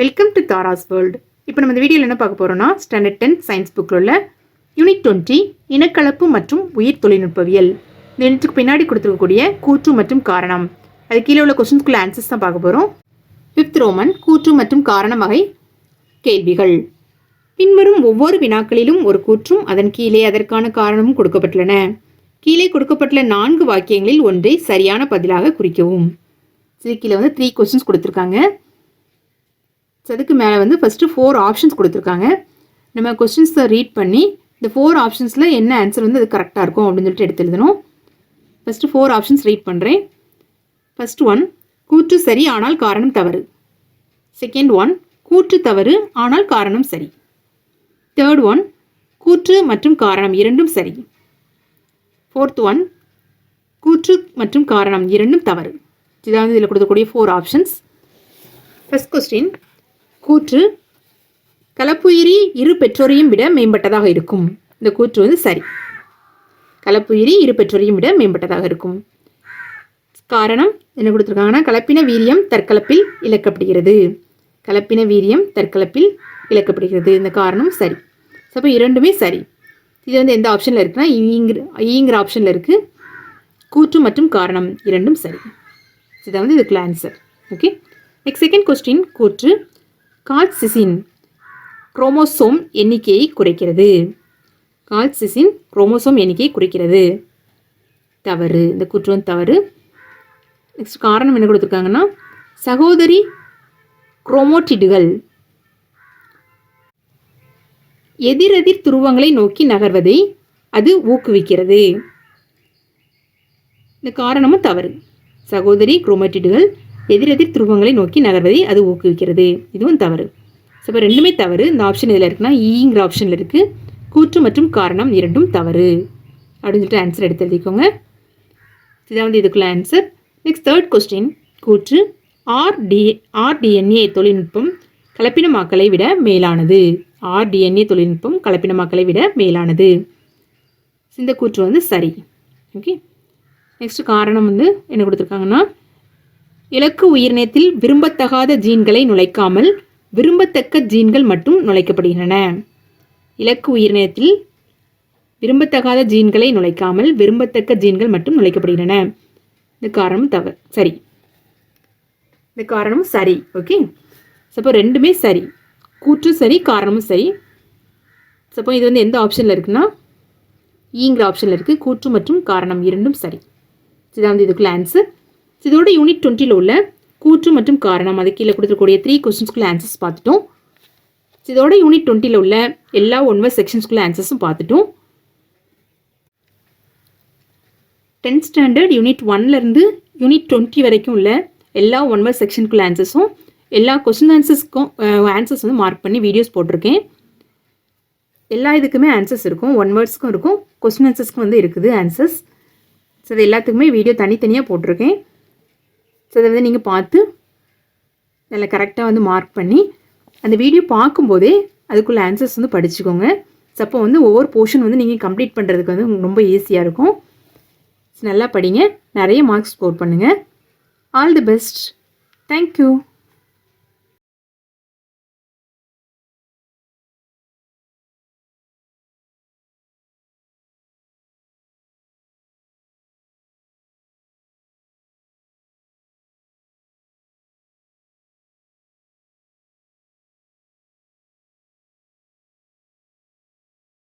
Welcome to Tara's world இப்போ நம்ம இந்த வீடியோவில் என்ன பார்க்க போகிறோம்னா ஸ்டாண்டர்ட் டென் சயின்ஸ் புக்கில் உள்ள யூனிட் டுவெண்ட்டி இனக்கலப்பு மற்றும் உயிர் தொழில்நுட்பவியல். இந்த யூனிட்டுக்கு பின்னாடி கொடுத்துருக்கக்கூடிய கூற்று மற்றும் காரணம். அது கீழே உள்ள கொஸ்டின்ஸ்குள்ள ஆன்சர்ஸ் தான் பார்க்க போகிறோம் ஃபிஃப்த் ரோமன் கூற்று மற்றும் காரணம் வகை கேள்விகள். பின்வரும் ஒவ்வொரு வினாக்களிலும் ஒரு கூற்றும் அதன் கீழே அதற்கான காரணமும் கொடுக்கப்பட்டுள்ளன. கீழே கொடுக்கப்பட்டுள்ள நான்கு வாக்கியங்களில் ஒன்றை சரியான பதிலாக குறிக்கவும். சரி கீழே வந்து த்ரீ கொஸ்டின்ஸ் கொடுத்துருக்காங்க. ஸோ அதுக்கு மேலே வந்து ஃபஸ்ட்டு ஃபோர் ஆப்ஷன்ஸ் கொடுத்துருக்காங்க. நம்ம கொஸ்டின்ஸை ரீட் பண்ணி இந்த ஃபோர் ஆப்ஷன்ஸில் என்ன ஆன்சர் வந்து அது கரெக்டாக இருக்கும் அப்படின்னு சொல்லிட்டு எடுத்து எழுதணும். ஃபஸ்ட்டு ஃபோர் ஆப்ஷன்ஸ் ரீட் பண்ணுறேன் ஃபஸ்ட் ஒன் கூற்று சரி ஆனால் காரணம் தவறு. செகண்ட் ஒன் கூற்று தவறு ஆனால் காரணம் சரி. தேர்ட் ஒன் கூற்று மற்றும் காரணம் இரண்டும் சரி. ஃபோர்த் ஒன் கூற்று மற்றும் காரணம் இரண்டும் தவறு. இதான் வந்து இதில் கொடுக்கக்கூடிய ஃபோர் ஆப்ஷன்ஸ் ஃபஸ்ட் கொஸ்டின் கூற்று கலப்புயிரி இரு பெற்றோரையும் விட மேம்பட்டதாக இருக்கும். இந்த கூற்று வந்து சரி. கலப்புயிரி இரு பெற்றோரையும் விட மேம்பட்டதாக இருக்கும். காரணம் என்ன கொடுத்துருக்காங்கன்னா கலப்பின வீரியம் தற்கலப்பில் இழக்கப்படுகிறது. கலப்பின வீரியம் தற்கலப்பில் இழக்கப்படுகிறது. இந்த காரணம் சரி. அப்போ இரண்டுமே சரி. இது வந்து எந்த ஆப்ஷனில் இருக்குன்னா ஈங்கிற ஈங்கிற ஆப்ஷனில் இருக்குது கூற்று மற்றும் காரணம் இரண்டும் சரி. இதான் வந்து இதுக்குள்ள answer okay next second question கூற்று கால்சிசின் குரோமோசோம் எண்ணிக்கையை குறைக்கிறது. கால்சிசின் குரோமோசோம் எண்ணிக்கையை குறைக்கிறது. தவறு. இந்த குற்றம் தவறு. நெக்ஸ்ட் காரணம் என்ன கொடுத்துருக்காங்கன்னா சகோதரி குரோமோட்டிடுகள் எதிரெதிர் துருவங்களை நோக்கி நகர்வதை அது ஊக்குவிக்கிறது. இந்த காரணமும் தவறு. சகோதரி குரோமேட்டிடுகள் எதிரெதிர் துருவங்களை நோக்கி நகர்வதை அது ஊக்குவிக்கிறது. இதுவும் தவறு. ஸோ இப்போ ரெண்டுமே தவறு. இந்த ஆப்ஷன் இதில் இருக்குன்னா ஈங்கிற ஆப்ஷனில் இருக்குது கூற்று மற்றும் காரணம் இரண்டும் தவறு. அப்படின்னு சொல்லிட்டு ஆன்சர் எடுத்து எழுதிக்கோங்க. இதான் வந்து இதுக்குள்ள ஆன்சர் நெக்ஸ்ட் தேர்ட் கொஸ்டின் கூற்று. ஆர்டி ஆர்டிஎன்ஏ தொழில்நுட்பம் கலப்பினமாக்கலை விட மேலானது. ஆர்டிஎன்ஏ தொழில்நுட்பம் கலப்பினமாக்கலை விட மேலானது. இந்த கூற்று வந்து சரி. ஓகே நெக்ஸ்ட் காரணம் வந்து என்ன கொடுத்துருக்காங்கன்னா இலக்கு உயிரினத்தில் விரும்பத்தகாத ஜீன்களை நுழைக்காமல் விரும்பத்தக்க ஜீன்கள் மட்டும் நுழைக்கப்படுகின்றன. இலக்கு உயிரினத்தில் விரும்பத்தகாத ஜீன்களை நுழைக்காமல் விரும்பத்தக்க ஜீன்கள் மட்டும் நுழைக்கப்படுகின்றன. இந்த காரணம் தவறு சரி. இந்த காரணம் சரி ஓகே? சப்போ ரெண்டுமே சரி. கூற்றும் சரி காரணமும் சரி. சப்போ இது வந்து எந்த ஆப்ஷனில் இருக்குன்னா ஈங்கிற ஆப்ஷனில் இருக்குது கூற்று மற்றும் காரணம் இரண்டும் சரி. இதுதான் வந்து இதுக்குள்ள ஆன்சர் இதோட யூனிட் டுவெண்ட்டியில் உள்ள கூற்று மற்றும் காரணம் அது கீழே கொடுத்துருக்கூடிய த்ரீ கொஸ்டின்ஸ்குள்ள ஆன்சர்ஸ் பார்த்துட்டோம். இதோட யூனிட் டுவெண்ட்டியில் உள்ள எல்லா ஒன்வர் செக்ஷன்ஸ்குள்ள ஆன்சர்ஸும் பார்த்துட்டோம். டென்த் ஸ்டாண்டர்ட் யூனிட் ஒன்லேருந்து யூனிட் டுவெண்ட்டி வரைக்கும் உள்ள எல்லா ஒன்பது செக்ஷனுக்குள்ள ஆன்சர்ஸும் எல்லா கொஸ்டின் ஆன்சர்ஸ்க்கும் ஆன்சர்ஸ் வந்து மார்க் பண்ணி வீடியோஸ் போட்டிருக்கேன். எல்லா இதுக்குமே ஆன்சர்ஸ் இருக்கும் ஒன் வேர்ட்ஸ்க்கும் இருக்கும் கொஸ்டின் ஆன்சர்ஸ்க்கும் வந்து இருக்குது ஆன்சர்ஸ் ஸோ இது எல்லாத்துக்குமே வீடியோ தனித்தனியாக போட்டிருக்கேன். ஸோ அதை வந்து நீங்கள் பார்த்து நல்லா கரெக்டாக வந்து மார்க் பண்ணி அந்த வீடியோ பார்க்கும்போதே அதுக்குள்ள ஆன்சர்ஸ் வந்து படிச்சுக்கோங்க. ஸோ அப்போ வந்து ஒவ்வொரு போர்ஷன் வந்து நீங்கள் கம்ப்ளீட் பண்ணுறதுக்கு வந்து ரொம்ப ஈஸியாக இருக்கும். ஸோ நல்லா படிங்க. நிறைய மார்க்ஸ் ஸ்கோர் பண்ணுங்கள் all the best thank you